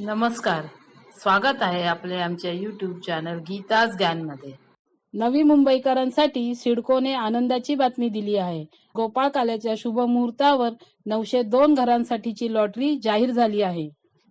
नमस्कार. स्वागत आहे आपले आमच्या युट्यूब चॅनल गीताज ज्ञानमध्ये. नवी मुंबईकरांसाठी सिडकोने आनंदाची बातमी दिली आहे. गोपाळ काल्याच्या शुभ मुहूर्तावर नऊशे दोन घरांसाठीची लॉटरी जाहीर झाली आहे.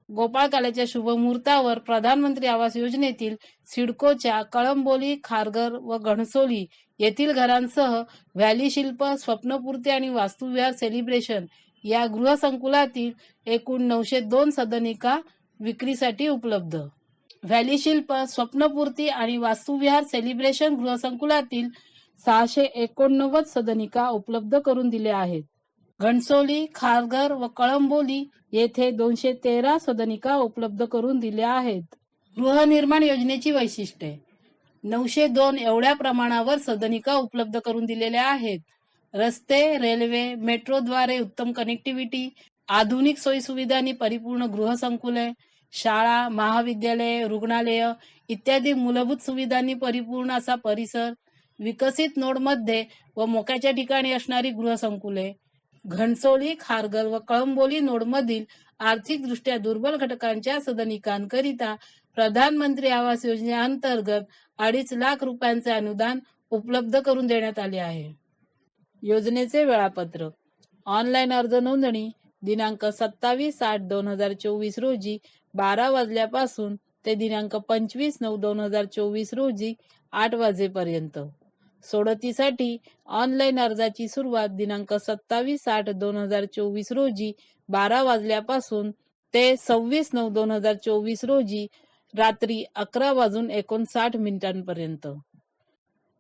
गोपाळ काल्याच्या शुभ मुहूर्तावर प्रधानमंत्री आवास योजनेतील सिडकोच्या कळंबोली खारघर व घणसोली येथील घरांसह व्हॅली शिल्प स्वप्नपूर्ती आणि वास्तुविहार सेलिब्रेशन या गृहसंकुलातील एकूण नऊशे दोन सदनिका विक्रीसाठी उपलब्ध. व्हॅली शिल्प स्वप्नपूर्ती आणि वास्तुविहार सेलिब्रेशन गृहसंकुलातील सहाशे एकोणनव्वद सदनिका उपलब्ध करून दिल्या आहेत. घणसोली खारघर व कळंबोली येथे दोनशे तेरा सदनिका उपलब्ध करून दिल्या आहेत. गृहनिर्माण योजनेची वैशिष्ट्ये. नऊशे दोन एवढ्या प्रमाणावर सदनिका उपलब्ध करून दिलेल्या आहेत. रस्ते रेल्वे मेट्रोद्वारे उत्तम कनेक्टिव्हिटी आधुनिक सोयीसुविधांनी परिपूर्ण गृहसंकुले शाळा महाविद्यालये रुग्णालय इत्यादी मूलभूत सुविधांनी परिपूर्ण असा परिसर विकसित नोडमध्ये व मोक्याच्या ठिकाणी असणारी गृहसंकुले घणसोली खारघर व कळंबोली नोडमधील आर्थिकदृष्ट्या दुर्बल घटकांच्या सदनिकांकरिता प्रधानमंत्री आवास योजनेअंतर्गत अडीच लाख रुपयांचे अनुदान उपलब्ध करून देण्यात आले आहे. योजनेचे वेळापत्रक. ऑनलाईन अर्ज नोंदणी दिनांक सत्तावीस आठ दोन हजार चोवीस रोजी बारा वाजल्यापासून ते दिनांक पंचवीस नऊ दोन हजार चोवीस रोजी आठ वाजेपर्यंत. सोडतीसाठी ऑनलाईन अर्जाची सुरुवात दिनांक सत्तावीस आठ दोन हजार चोवीस रोजी बारा वाजल्यापासून ते सव्वीस नऊ दोन हजार चोवीस रोजी रात्री अकरा वाजून एकोणसाठ मिनिटांपर्यंत.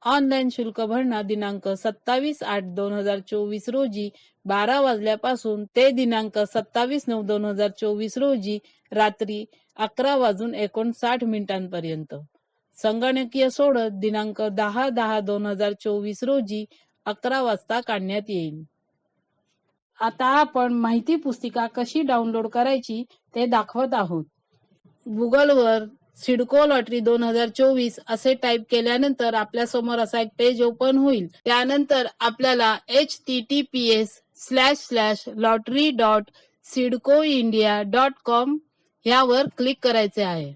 ऑनलाईन शुल्क भरणा दिनांक सत्तावीस आठ दोन हजार चोवीस रोजी बारा वाजल्यापासून ते दिनांक सत्तावीस नऊ दोन हजार चोवीस रोजी रात्री अकरा वाजून एकोणसाठ मिनिटांपर्यंत. संगणकीय सोडत दिनांक दहा दहा दोन हजार चोवीस रोजी अकरा वाजता काढण्यात येईल. आता आपण माहिती पुस्तिका कशी डाउनलोड करायची ते दाखवत आहोत. गुगलवर सिडको लॉटरी दोन हजार चोवीस असे टाईप केल्यानंतर आपल्यासमोर असा एक पेज ओपन होईल. त्यानंतर आपल्याला H T T P S slash slash lottery dot CIDCO India dot com यावर क्लिक करायचे आहे.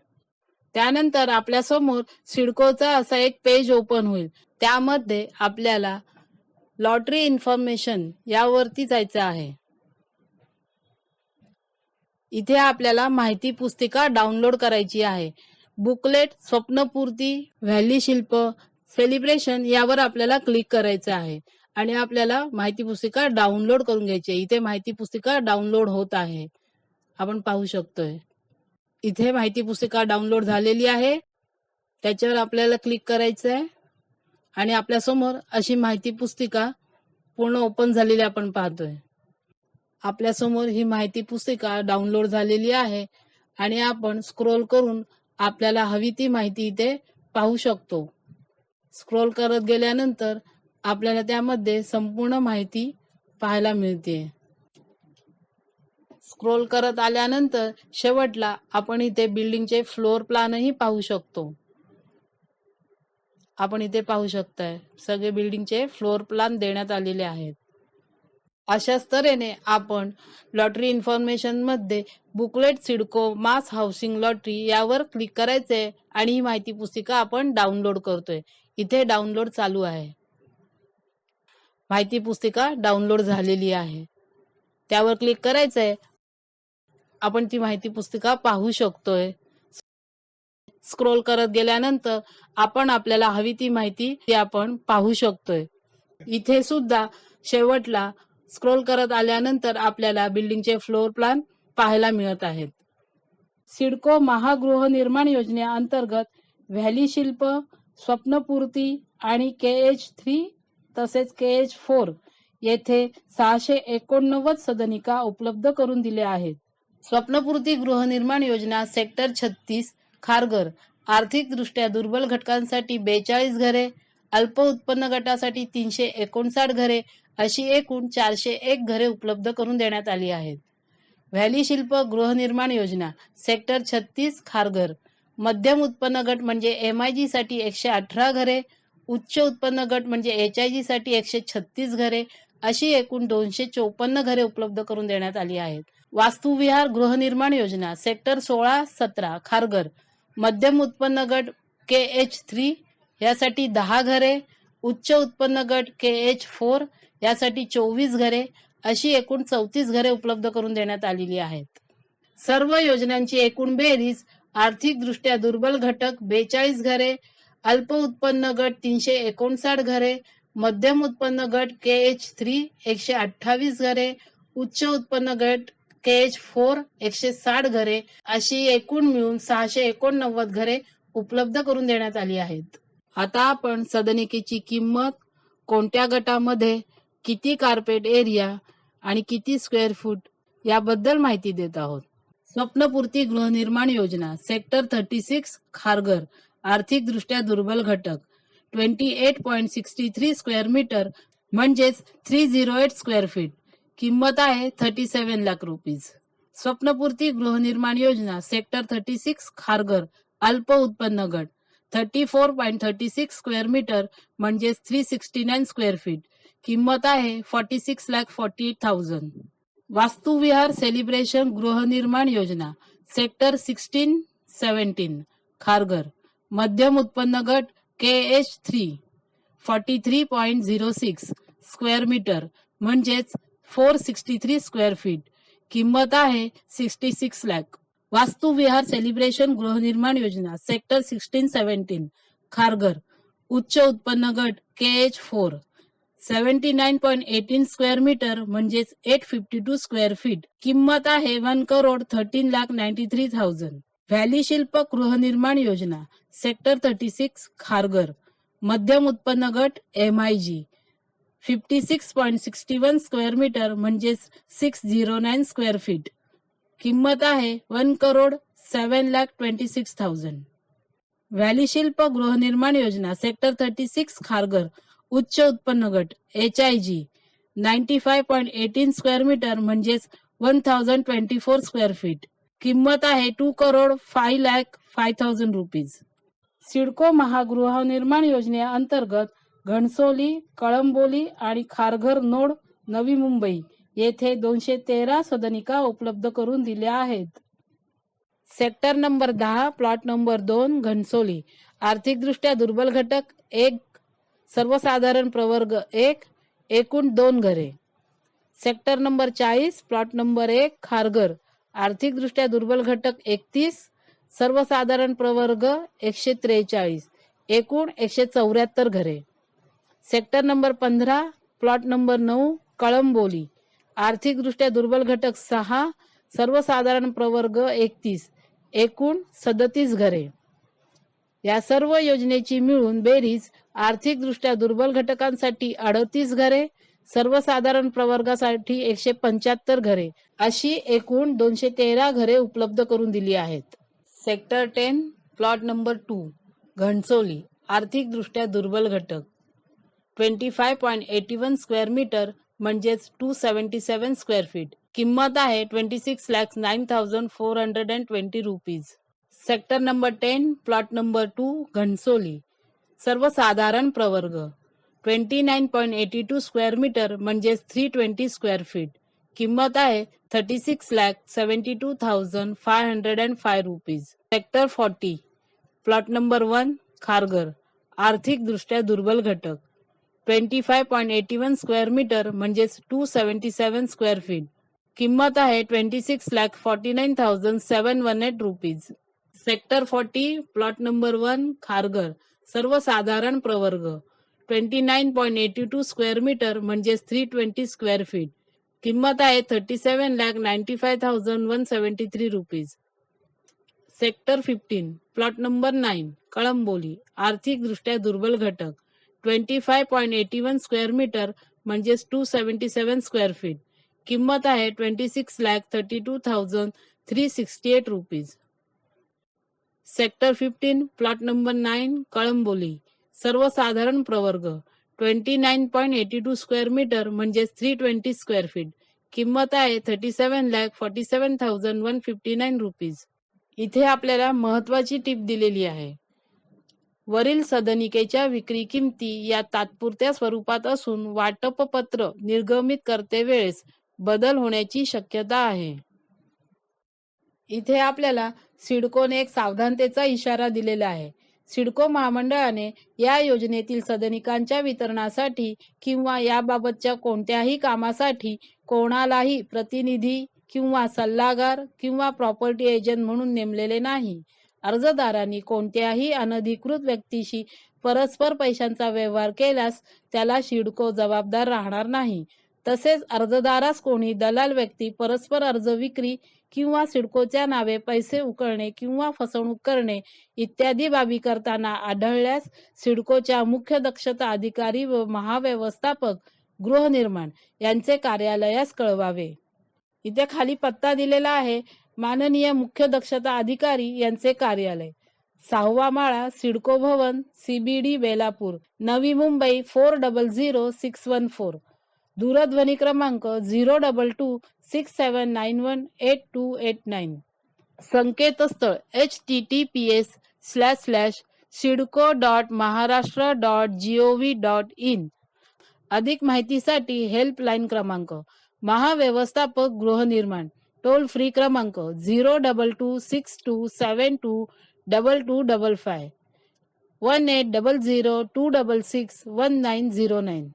त्यानंतर आपल्यासमोर सिडकोचा असा एक पेज ओपन होईल. त्यामध्ये आपल्याला लॉटरी इन्फॉर्मेशन यावरती जायचं आहे. इथे आपल्याला माहिती पुस्तिका डाउनलोड करायची आहे. Booklet Swapnapurti valley Shilp celebration यावर आपल्याला क्लिक करायचं आहे. आणि आपल्याला माहिती पुस्तिका डाउनलोड करून घ्यायची आहे. इथे माहिती पुस्तिका डाउनलोड होत आहे. आपण पाहू शकतोय. इथे माहिती पुस्तिका डाउनलोड झालेली आहे. त्याच्यावर आपल्याला क्लिक करायचं आहे आणि आपल्यासमोर अशी माहिती पुस्तिका पूर्ण ओपन झालेली आपण पाहतोय. आपल्यासमोर ही माहिती पुस्तिका डाउनलोड झालेली आहे आणि आपण स्क्रोल करून आपल्याला हवी ती माहिती इथे पाहू शकतो. स्क्रोल करत गेल्यानंतर आपल्याला त्यामध्ये संपूर्ण माहिती पाहायला मिळते. स्क्रोल करत आल्यानंतर शेवटला आपण इथे बिल्डिंगचे फ्लोअर प्लॅनही पाहू शकतो. आपण इथे पाहू शकताय सगळे बिल्डिंगचे फ्लोअर प्लॅन देण्यात आलेले आहेत. अशाच तऱ्हेने आपण lottery इन्फॉर्मेशनमध्ये booklet CIDCO mass housing lottery यावर क्लिक करायचंय आणि ही माहिती पुस्तिका आपण डाउनलोड करतोय. इथे डाउनलोड चालू आहे. माहिती पुस्तिका डाउनलोड झालेली आहे. त्यावर क्लिक करायचंय. आपण ती माहिती पुस्तिका पाहू शकतोय. स्क्रोल करत गेल्यानंतर आपण आपल्याला हवी ती माहिती ती आपण पाहू शकतोय. इथे सुद्धा शेवटला स्क्रोल करत आल्यानंतर आपल्याला बिल्डिंगचे फ्लोर प्लॅन पाहायला मिळत आहेत. सिडको महागृहनिर्माण योजनेअंतर्गत व्हॅली शिल्प स्वप्नपूर्ती आणि के एच थ्री तसेच के एच फोर येथे सहाशे एकोणनव्वद सदनिका उपलब्ध करून दिल्या आहेत. स्वप्नपूर्ती गृहनिर्माण योजना सेक्टर छत्तीस खारघर. आर्थिकदृष्ट्या दुर्बल घटकांसाठी बेचाळीस घरे अल्प उत्पन्न गटासाठी तीनशे एकोणसाठ घरे अशी एकूण चारशे एक घरे उपलब्ध करून देण्यात आली आहेत. व्हॅली शिल्प गृहनिर्माण योजना सेक्टर छत्तीस खारघर. मध्यम उत्पन्न गट म्हणजे एम आय जी साठी एकशे अठरा घरे उच्च उत्पन्न गट म्हणजे एच आय जी साठी एकशे छत्तीस घरे अशी एकूण दोनशे चोपन्न घरे उपलब्ध करून देण्यात आली आहेत. वास्तुविहार गृहनिर्माण योजना सेक्टर सोळा सतरा खारघर. मध्यम उत्पन्न गट के एच थ्री यासाठी दहा घरे उच्च उत्पन्न गट के एच फोर यासाठी चोवीस घरे अशी एकूण चौतीस घरे उपलब्ध करून देण्यात आलेली आहेत. सर्व योजनांची एकूण बेरीज आर्थिकदृष्ट्या दुर्बल घटक बेचाळीस घरे अल्प उत्पन्न गट तीनशे एकोणसाठ घरे मध्यम उत्पन्न गट के एच थ्री एकशे अठ्ठावीस घरे उच्च उत्पन्न गट के एच फोर एकशे साठ घरे अशी एकूण मिळून सहाशे एकोणनव्वद घरे उपलब्ध करून देण्यात आली आहेत. आता आपण सदनिकेची किंमत कोणत्या गटामध्ये किती कार्पेट एरिया आणि किती स्क्वेअर फूट याबद्दल माहिती देत आहोत. स्वप्नपूर्ती गृहनिर्माण योजना सेक्टर थर्टी सिक्स खारघर आर्थिकदृष्ट्या दुर्बल घटक twenty eight point sixty three square metre म्हणजेच three zero eight square feet किंमत आहे thirty seven lakh rupees Swapnapurti गृहनिर्माण योजना सेक्टर थर्टी सिक्स खारघर अल्प उत्पन्न गट. Thirty four point thirty six square metre म्हणजेच three sixty nine square feet किंमत आहे forty six lakh forty eight thousand Vastuvihar celebration गृहनिर्माण योजना सेक्टर सिक्स्टीन सेव्हन्टीन खारघर. मध्यम उत्पन्न गट K H three forty three point zero six square metre म्हणजेच four sixty three square feet किंमत आहे sixty six lakh Vastuvihar celebration गृहनिर्माण योजना सेक्टर सिक्स्टीन सेव्हन्टीन खारघर उच्च उत्पन्न गट K H four. Seventy nine point eighteen square metre म्हणजेच eight fifty two square feet. किंमत आहे one crore thirteen lakh ninety three thousand. Valley Shilp गृहनिर्माण योजना सेक्टर थर्टी सिक्स खारघर. मध्यम उत्पन्न गट M I G. Fifty six point sixty one square metre म्हणजेच six zero nine square feet. किंमत आहे one crore seven lakh twenty six thousand. Valley Shilp गृहनिर्माण योजना सेक्टर थर्टी सिक्स खारघर उच्च उत्पन्न गट H I G ninety five point eighteen square metre म्हणजेच one thousand twenty four square feet किंमत आहे two crore five lakh five thousand rupees CIDCO महागृहनिर्माण योजनेअंतर्गत घणसोली कळंबोली आणि खारघर नोड नवी मुंबई. येथे दोनशे तेरा सदनिका उपलब्ध करून दिल्या आहेत. सेक्टर नंबर दहा प्लॉट नंबर दोन घनसोली. आर्थिकदृष्ट्या दुर्बल घटक एक सर्वसाधारण प्रवर्ग एक एकूण दोन घरे. सेक्टर नंबर चाळीस प्लॉट नंबर एक खारघर. आर्थिकदृष्ट्या दुर्बल घटक एकतीस सर्वसाधारण प्रवर्ग एकशे त्रेचाळीस. एकूण एकशे चौऱ्याहत्तर घरे. सेक्टर नंबर पंधरा प्लॉट नंबर नऊ कळंबोली. आर्थिकदृष्ट्या दुर्बल घटक सहा सर्वसाधारण प्रवर्ग एकतीस एकूण सदतीस घरे. या सर्व योजनेची मिळून बेरीज आर्थिकदृष्ट्या दुर्बल घटकांसाठी अडतीस घरे सर्वसाधारण प्रवर्गासाठी एकशे पंच्याहत्तर घरे अशी एकूण दोनशे तेरा घरे उपलब्ध करून दिली आहेत. Sector ten plot number two Ghansoli आर्थिकदृष्ट्या दुर्बल घटक. Twenty five point eighty one square metre म्हणजेच two seventy seven square feet किंमत आहे twenty six lakhs nine thousand four hundred and twenty rupees sector number ten plot number two Ghansoli सर्वसाधारण प्रवर्ग twenty nine point eighty two square metre म्हणजेच three twenty square feet किंमत आहे thirty six lakh seventy two thousand five hundred and five rupees sector forty plot number one Kharghar आर्थिकदृष्ट्या दुर्बल घटक. Twenty five point eighty one square metre म्हणजेच two seventy seven square feet किंमत आहे twenty six lakh forty nine thousand seven one eight rupees sector forty plot number one Kharghar सर्वसाधारण प्रवर्ग. Twenty nine point eighty two square metre म्हणजेच three twenty square feet किंमत आहे thirty seven lakh ninety five thousand one seventy three rupees sector fifteen plot number nine Kalamboli आर्थिकदृष्ट्या दुर्बल घटक. Twenty five point eighty one square metre म्हणजेच two seventy seven square feet किंमत आहे twenty six lakh thirty two thousand three sixty eight rupees sector fifteen plot number nine Kalamboli सर्वसाधारण प्रवर्ग twenty nine point eighty two square metre म्हणजेच three twenty square feet किंमत आहे thirty seven lakh forty seven thousand one fifty nine rupees इथे आपल्याला महत्वाची टीप दिलेली आहे. वरील सदनिकेच्या विक्री किमती या तात्पुरत्या स्वरूपात असून वाटप पत्र निर्गमित करते वेळेस बदल होण्याची शक्यता आहे. इथे आपल्याला सिडकोने एक सावधानतेचा इशारा दिलेला आहे. सिडको महामंडळाने या योजनेतील सदनिकांच्या वितरणासाठी किंवा याबाबतच्या कोणत्याही कामासाठी कोणालाही प्रतिनिधी किंवा सल्लागार किंवा प्रॉपर्टी एजंट म्हणून नेमलेले नाही. अर्जदारांनी कोणत्याही अनधिकृत व्यक्तीशी परस्पर पैशांचा व्यवहार केल्यास त्याला शिडको जबाबदार राहणार नाही. तसेच अर्जदारास कोणी दलाल व्यक्ती परस्पर अर्ज विक्री किंवा सिडकोच्या नावे पैसे उकळणे किंवा फसवणूक करणे इत्यादी बाबी करताना आढळल्यास सिडकोच्या मुख्य दक्षता अधिकारी व महाव्यवस्थापक गृहनिर्माण यांचे कार्यालयास कळवावे. इथे खाली पत्ता दिलेला आहे. माननीय मुख्य दक्षता अधिकारी यांचे कार्यालय. सहावा माळा CIDCO Bhavan CBD Belapur. Navi Mumbai four double zero six one four दूरध्वनी क्रमांक zero double two six seven nine one eight two eight nine संकेतस्थळ H T T P S slash slash CIDCO dot Maharashtra dot G O V dot in अधिक माहितीसाठी helpline क्रमांक महाव्यवस्थापक गृहनिर्माण. Toll free क्रमांक zero double two six two seven two double two double five. One eight double zero two double six one nine zero nine.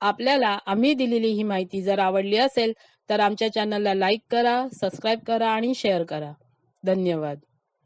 आपल्याला आम्ही दिलेली ही माहिती जर आवडली असेल तर आमच्या चॅनलला लाईक करा सबस्क्राईब करा आणि शेअर करा. धन्यवाद.